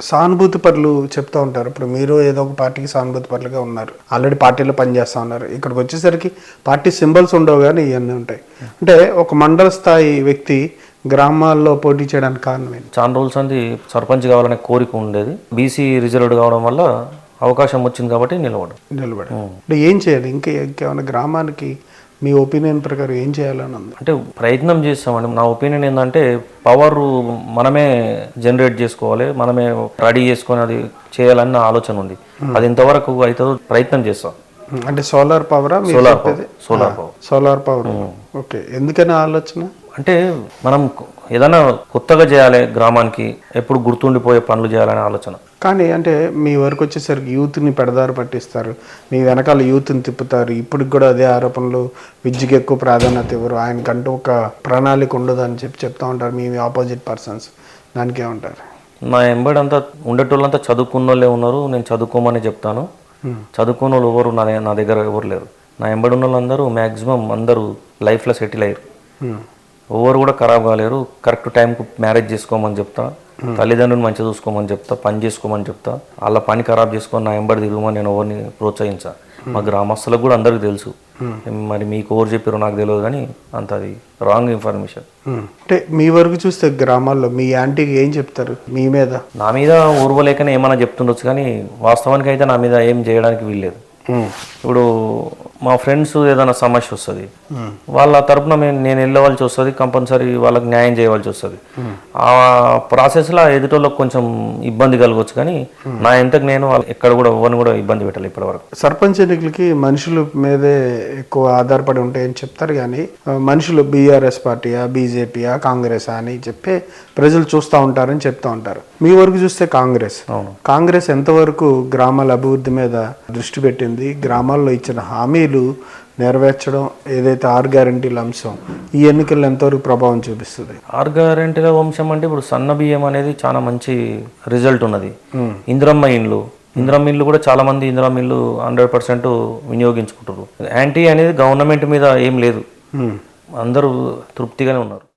సానుభూతి పరులు చెప్తూ ఉంటారు. ఇప్పుడు మీరు ఏదో ఒక పార్టీకి సానుభూతి పరులుగా ఉన్నారు. ఆల్రెడీ పార్టీలో పనిచేస్తూ ఉన్నారు. ఇక్కడికి వచ్చేసరికి పార్టీ సింబల్స్ ఉండవు కానీ ఇవన్నీ ఉంటాయి. అంటే ఒక మండల స్థాయి వ్యక్తి గ్రామాల్లో పోటీ చేయడానికి కారణం చాలా రోజులు అంది సర్పంచ్ కావాలనే కోరిక ఉండేది. బీసీ రిజర్వ్డ్ కావడం వల్ల అవకాశం వచ్చింది కాబట్టి నిలబడు నిలబడి అంటే ఏం చేయాలి? ఇంకా ఇంకేమైనా గ్రామానికి మీ ఒపీనియన్ ప్రకారం ఏం చేయాలని ఉంది? అంటే ప్రయత్నం చేస్తామండి. నా ఒపీనియన్ ఏంటంటే పవర్ మనమే జనరేట్ చేసుకోవాలి మనమే రెడీ చేసుకొని అది చేయాలని నా ఆలోచన ఉంది. అది ఇంతవరకు అవుతుందో ప్రయత్నం చేస్తాం. అంటే solar పవరా solar power solar power solar power okay ఎందుకని ఆలోచన? అంటే మనం ఏదైనా కొత్తగా చేయాలి గ్రామానికి ఎప్పుడు గుర్తుండిపోయే పనులు చేయాలనే ఆలోచన. కానీ అంటే మీ వరకు వచ్చేసరికి యూత్ని పెడదారి పట్టిస్తారు. మీ వెనకాల యూత్ని తిప్పుతారు. ఇప్పటికి కూడా అదే ఆరోపణలు విద్యకి ఎక్కువ ప్రాధాన్యత ఇవ్వరు. ఆయనకంటూ ఒక ప్రణాళిక ఉండదు అని చెప్పి చెప్తా ఉంటారు మీ ఆపోజిట్ పర్సన్స్ దానికి ఏమంటారు? నా ఎంబడి అంతా ఉండేటోళ్ళంతా చదువుకున్న వాళ్ళే ఉన్నారు. నేను చదువుకోమని చెప్తాను. చదువుకున్న వాళ్ళు ఎవరు నా నా దగ్గర ఎవరు లేరు. నా ఎంబడి ఉన్న వాళ్ళందరూ మ్యాక్సిమం అందరూ లైఫ్లో సెటిల్ అయ్యారు. ఎవరు కూడా ఖరాబ్ కాలేరు. కరెక్ట్ టైంకు మ్యారేజ్ చేసుకోమని చెప్తా. తల్లిదండ్రులు మంచిగా చూసుకోమని చెప్తా. పని చేసుకోమని చెప్తా. వాళ్ళ పని ఖరాబ్ చేసుకొని నా ఎంబడి తిరుగుమని నేను ఎవరిని ప్రోత్సహించా. మా గ్రామస్తులకు కూడా అందరికీ తెలుసు. మరి మీకు ఎవరు చెప్పారో నాకు తెలియదు కానీ అంత అది రాంగ్ ఇన్ఫర్మేషన్. అంటే మీ వరకు చూస్తే గ్రామాల్లో మీ యాంటీకి ఏం చెప్తారు? మీ మీద? నా మీద ఊర్వలేకనే ఏమైనా చెప్తుండొచ్చు కానీ వాస్తవానికి అయితే నా మీద ఏం చేయడానికి వీల్లేదు. ఇప్పుడు మా ఫ్రెండ్స్ ఏదైనా సమస్య వస్తుంది వాళ్ళ తరపున మేము నేను వెళ్ళవలసి వస్తుంది కంపల్సరీ వాళ్ళకి న్యాయం చేయవలసి వస్తుంది. ఆ ప్రాసెస్లో ఎదుటోళ్ళకి కొంచెం ఇబ్బంది కలగవచ్చు కానీ నా ఎంతకు నేను ఎక్కడ కూడా ఎవరిని కూడా ఇబ్బంది పెట్టాలి ఇప్పటివరకు. సర్పంచ్ ఎన్నికలకి మనుషుల మీదే ఎక్కువ ఆధారపడి ఉంటాయని చెప్తారు కానీ మనుషులు బీఆర్ఎస్ పార్టీయా బీజేపీయా కాంగ్రెస్ అని చెప్పి ప్రజలు చూస్తూ ఉంటారని చెప్తా ఉంటారు. మీ వరకు చూస్తే కాంగ్రెస్. అవును. కాంగ్రెస్ ఎంతవరకు గ్రామాల అభివృద్ధి మీద దృష్టి పెట్టింది గ్రామాల్లో ఇచ్చిన హామీలు నెరవేర్చడం ఏదైతే ఆరు గ్యారంటీల అంశం ఈ ఎన్నికల్లో ఎంతవరకు ప్రభావం చూపిస్తుంది? ఆరు గ్యారెంటీల వంశం అంటే ఇప్పుడు సన్న బియ్యం అనేది చాలా మంచి రిజల్ట్ ఉన్నది. ఇంద్రమ్మ ఇండ్లు. ఇంద్రమ్మ ఇల్లు కూడా చాలా మంది ఇంద్రమ్మ ఇల్లు హండ్రెడ్ పర్సెంట్ వినియోగించుకుంటారు యాంటీ అనేది గవర్నమెంట్ మీద ఏం లేదు. అందరూ తృప్తిగానే ఉన్నారు.